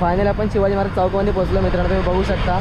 Final आपण शिवाजी महाराज चौकामध्ये पोहोचलो मित्रांनो तुम्ही बघू शकता.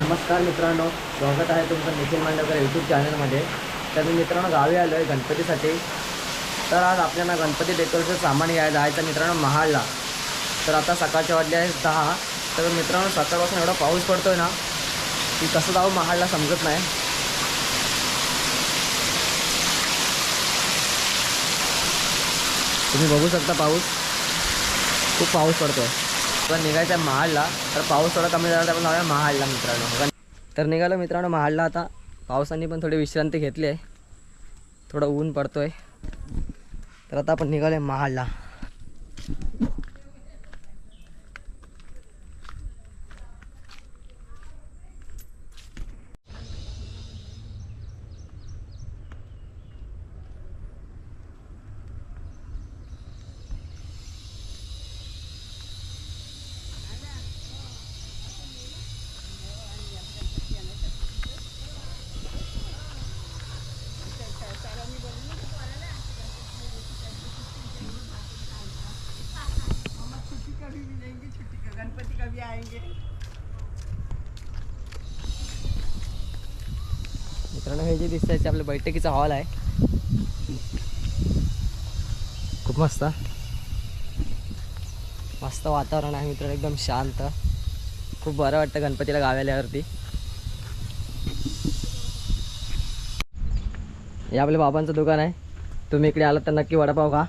नमस्कार मित्रांनो स्वागत आहे तुमचं निखिल मांडवकर यूट्यूब चॅनलमध्ये तर मी मित्रांनो गावी आलो आहे गणपतीसाठी. तर आज आपल्याला गणपती डेकोरेशन सामान घ्यायला जायचं मित्रांनो महाडला. तर आता सकाळच्या वाजले आहे दहा. तर मित्रांनो सकाळपासून एवढा पाऊस पडतो आहे ना की कसं जाऊ महाडला समजत नाही. तुम्ही बघू शकता पाऊस. खूप पाऊस पडतो आहे पण निघायचं आहे महाडला. तर पाऊस थोडा कमी झाला तर आपण जाऊया महाडला मित्रांनो. तर निघालो मित्रांनो महाडला आता. पावसाने पण थोडी विश्रांती घेतली आहे. थोडं ऊन पडतो आहे तर आता आपण निघालो आहे आएंगे। मित्रांनो हे जे दिसतंय ते आपल्या बैठकीचा हॉल आहे. खूप मस्त. मस्त वातावरण आहे मित्रांनो एकदम शांत. खूप बरं वाटतं गणपतीला गावी आल्यावरती. हे आपल्या बाबांचं दुकान आहे. तुम्ही इकडे आलात तर नक्की वडापाव खा.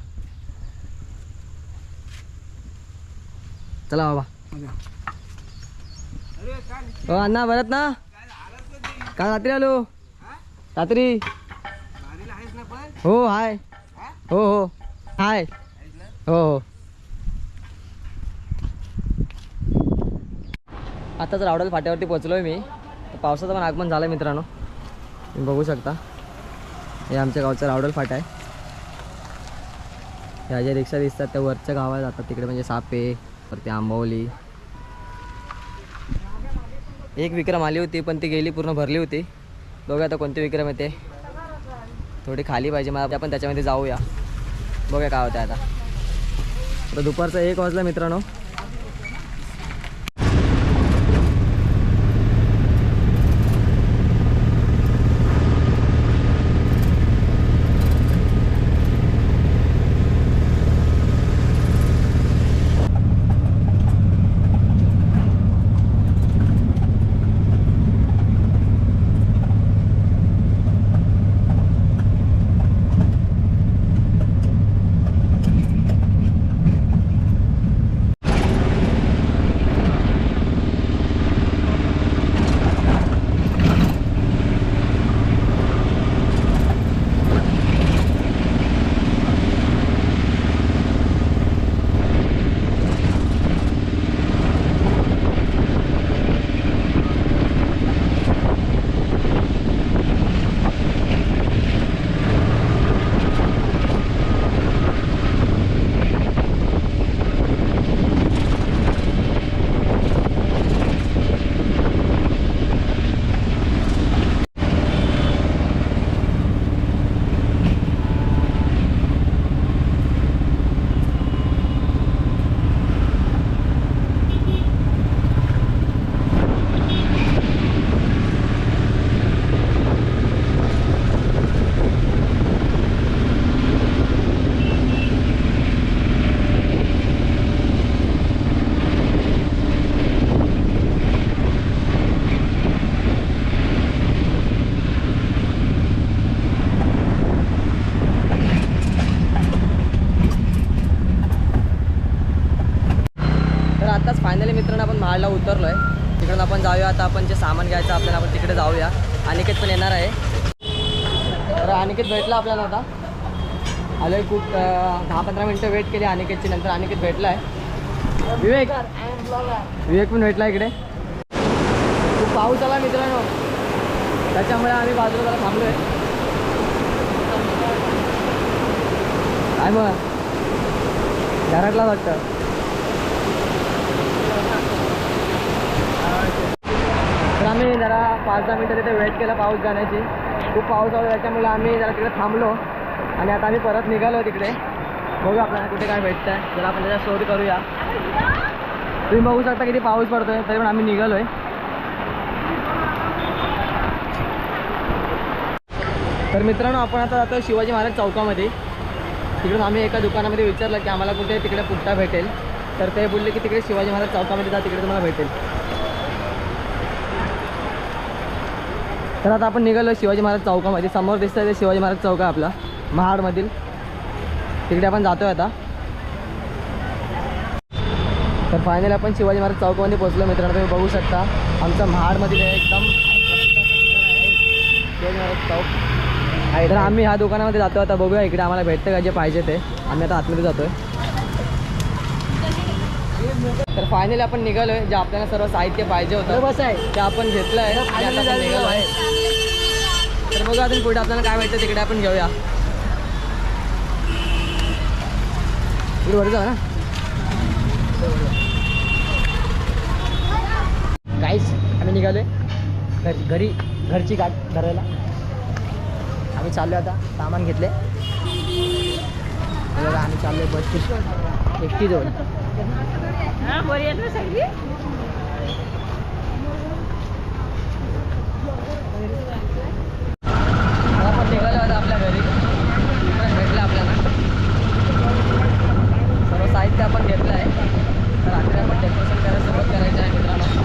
चला बाबा. हो अण्णा बरत ना? काल रात्री आलो? रात्री? हो हाय. हो हो. हाय. हो हो. आताच रावडल फाट्यावरती पोचलो आहे मी पावसाचं पण आगमन झालं आहे मित्रांनो. तुम्ही बघू शकता. हे आमच्या गावचं रावडल फाटा आहे. ह्या ज्या रिक्षा दिसतात त्या वरच्या गावाला जातात तिकडे म्हणजे सापे परती आंबवली एक विक्रम आली होती पण ती गेली पूर्ण भरली होती. बघूया आता कोणते विक्रम येते. थोडी खाली पाहिजे मला आपण त्याच्यामध्ये जाऊया. बघूया काय होतं आता. आता दुपारचा एक वाजला मित्रांनो. सामान घ्यायचं आपल्याला आपण तिकडे जाऊया. अनिकेत पण येणार आहे. तर अनिकेत भेटला आपल्याला आता. आलो आहे खूप दहा पंधरा मिनटं वेट केली अनिकेतची नंतर अनिकेत भेटला आहे विवेक. विवेक पण भेटला इकडे. खूप पाऊस आला मित्रांनो. त्याच्यामुळे आम्ही बाजूला जरा थांबलो आहे काय मग घरातला वाटतं. तर आम्ही जरा पाच दहा मिनटं तिथे वेट केला पाऊस जाण्याची. खूप पाऊस आला त्याच्यामुळे आम्ही जरा तिकडे थांबलो. आणि आता आम्ही परत निघालो तिकडे. बघू आपल्याला कुठे काय भेटतं आहे जरा आपण त्याच्या शोध करूया. तुम्ही बघू शकता किती पाऊस पडतोय तरी पण आम्ही निघालो आहे तर मित्रांनो आपण आता जातो शिवाजी महाराज चौकामध्ये. तिकडून आम्ही एका दुकानामध्ये विचारलं की आम्हाला कुठे तिकडे पुट्टा भेटेल. तर ते बोलले की तिकडे शिवाजी महाराज चौकामध्ये जा तिकडे तुम्हाला भेटेल. तर आता आपण निघालो शिवाजी महाराज चौकामध्ये. समोर दिसतंय ते शिवाजी महाराज चौक आहे आपला महाडमधील. तिकडे आपण जातोय आता. तर फायनली आपण शिवाजी महाराज चौकामध्ये पोहोचलो मित्रांनो तुम्ही बघू शकता. आमचा महाडमधील एकदम शिवाजी महाराज चौक आहे. तर आम्ही ह्या दुकानामध्ये जातो आता बघूया इकडे आम्हाला भेटतं का जे पाहिजे ते. आम्ही आता आतमध्ये जातोय. तर फायनली आपण निघालोय जे आपल्याला सर्व साहित्य पाहिजे होतं बस आहे ते आपण घेतलं आहे. बघू अजून पुढे आपल्याला काय भेटतं तिकडे आपण घेऊया पुढे वर जाऊ ना. काहीच आम्ही निघालोय. घर घरी घरची गाठ धरायला. आम्ही चाललो आता सामान घेतले बघा आम्ही चाललोय बसची एकटी जवळ आता ठेवायला होता आपल्या घरी. भेटलं आपल्याला. सर्व साहित्य आपण घेतलं आहे तर रात्री आपण डेकोरेशन करायला सुरुवात करायचं आहे मित्रांनो.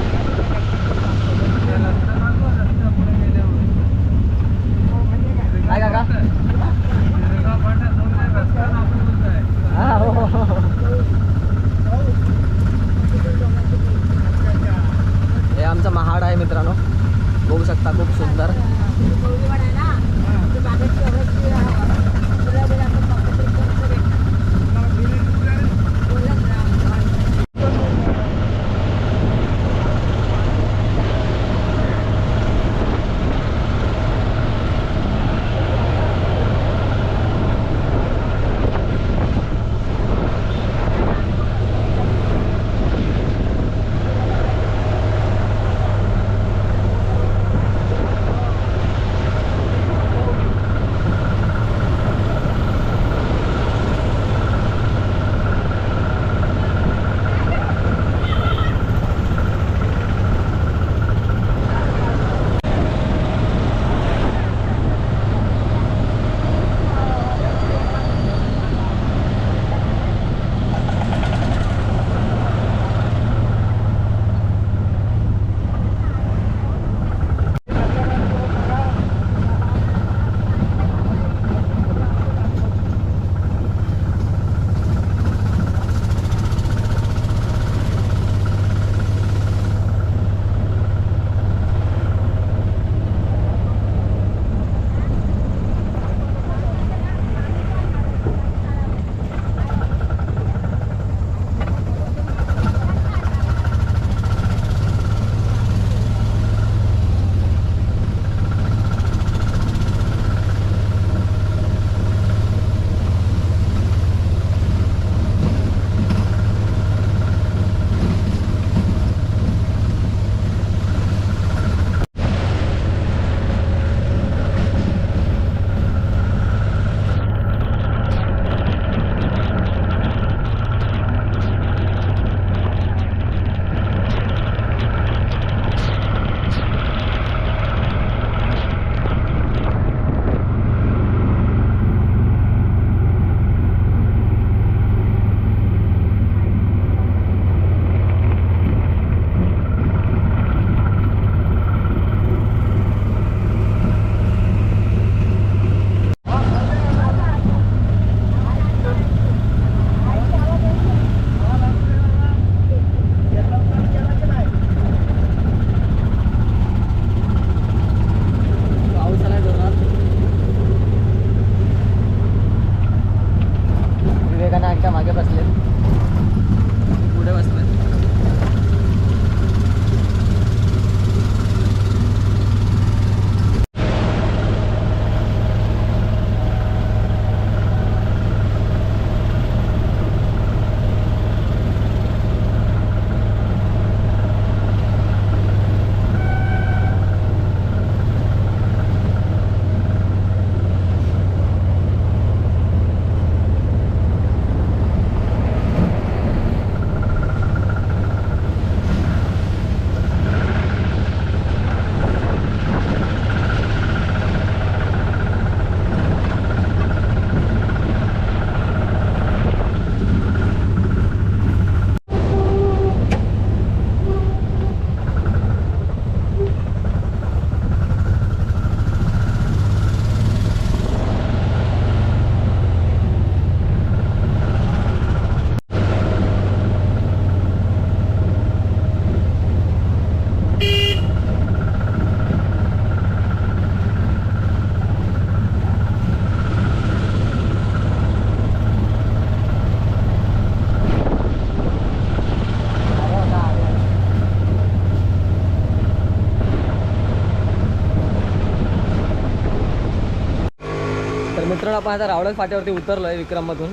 आपण आता रावळत फाट्यावरती उतरलोय विक्रममधून.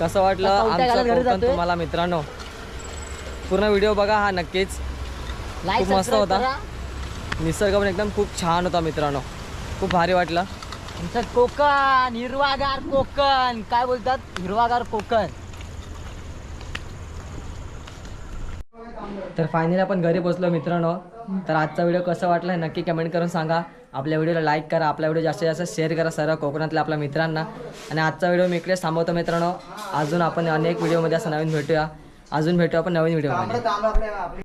कसं वाटलं आमचं. तुम्हाला मित्रांनो? पूर्ण व्हिडिओ बघा हा नक्कीच. खूप मस्त होता. निसर्ग पण एकदम खूप छान होता मित्रांनो. खूप भारी वाटलं. आमचं कोकण हिरवागार कोकण. काय बोलतात? हिरवागार कोकण. तर फायनली आपण घरी पोचलो मित्रांनो. तर आजचा व्हिडिओ कसा वाटला नक्की कमेंट करून सांगा. आपल्या व्हिडिओला लाईक करा आपला व्हिडिओ जास्तीत जास्त शेअर करा सर्व कोकणातल्या आपल्या मित्रांना. आणि आजचा व्हिडिओ मी इकडेच थांबवतो मित्रांनो. अजून आपण अनेक व्हिडिओमध्ये असं नवीन भेटूया. अजून भेटूया आपण नवीन व्हिडिओमध्ये